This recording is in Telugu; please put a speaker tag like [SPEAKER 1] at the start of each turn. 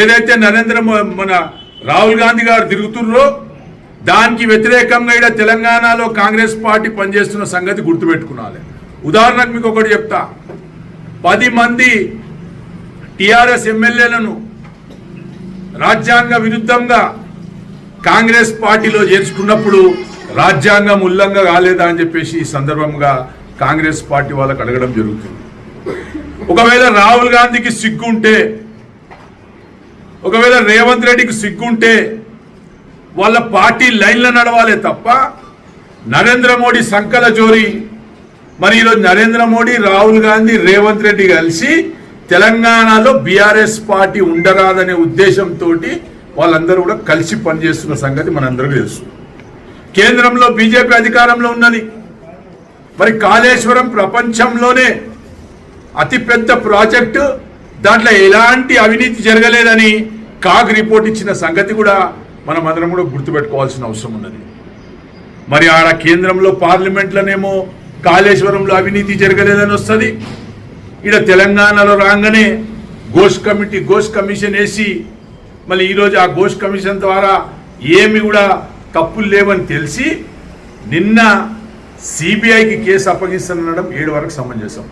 [SPEAKER 1] ఏదైతే నరేంద్ర మన రాహుల్ గాంధీ గారు తిరుగుతున్నారో దానికి వ్యతిరేకంగా ఇక్కడ తెలంగాణలో కాంగ్రెస్ పార్టీ పనిచేస్తున్న సంగతి గుర్తుపెట్టుకున్నాలి. ఉదాహరణకు మీకు ఒకటి చెప్తా. పది మంది టిఆర్ఎస్ ఎమ్మెల్యేలను రాజ్యాంగ విరుద్ధంగా కాంగ్రెస్ పార్టీలో చేర్చుకున్నప్పుడు రాజ్యాంగం ఉల్లంఘన కాలేదా అని చెప్పేసి ఈ సందర్భంగా కాంగ్రెస్ పార్టీ వాళ్ళకి అడగడం జరుగుతుంది. ఒకవేళ రాహుల్ గాంధీకి సిగ్గుంటే ఒకవేళ రేవంత్ రెడ్డికి సిగ్గుంటే వాళ్ళ పార్టీ లైన్లో నడవాలే తప్ప నరేంద్ర మోడీ సంకల జోరి మరి ఈరోజు నరేంద్ర మోడీ రాహుల్ గాంధీ రేవంత్ రెడ్డి కలిసి తెలంగాణలో బీఆర్ఎస్ పార్టీ ఉండరాదనే ఉద్దేశంతో వాళ్ళందరూ కూడా కలిసి పనిచేస్తున్న సంగతి మనందరికీ తెలుసు. కేంద్రంలో బీజేపీ అధికారంలో ఉన్నది. మరి కాళేశ్వరం ప్రపంచంలోనే అతిపెద్ద ప్రాజెక్టు. దాంట్లో ఎలాంటి అవినీతి జరగలేదని కాగ్ రిపోర్ట్ ఇచ్చిన సంగతి కూడా మనం అందరం కూడా గుర్తుపెట్టుకోవాల్సిన అవసరం ఉన్నది. మరి ఆడ కేంద్రంలో పార్లమెంట్లోనేమో కాళేశ్వరంలో అవినీతి జరగలేదని వస్తుంది. ఈడ తెలంగాణలో రాగానే గోష్ కమిటీ గోష్ కమిషన్ వేసి మళ్ళీ ఈరోజు ఆ గోష్ కమిషన్ ద్వారా ఏమి కూడా తప్పులు లేవని తెలిసి నిన్న సిబిఐకి కేసు అప్పగిస్తానడం ఏడు వరకు సమంజసం.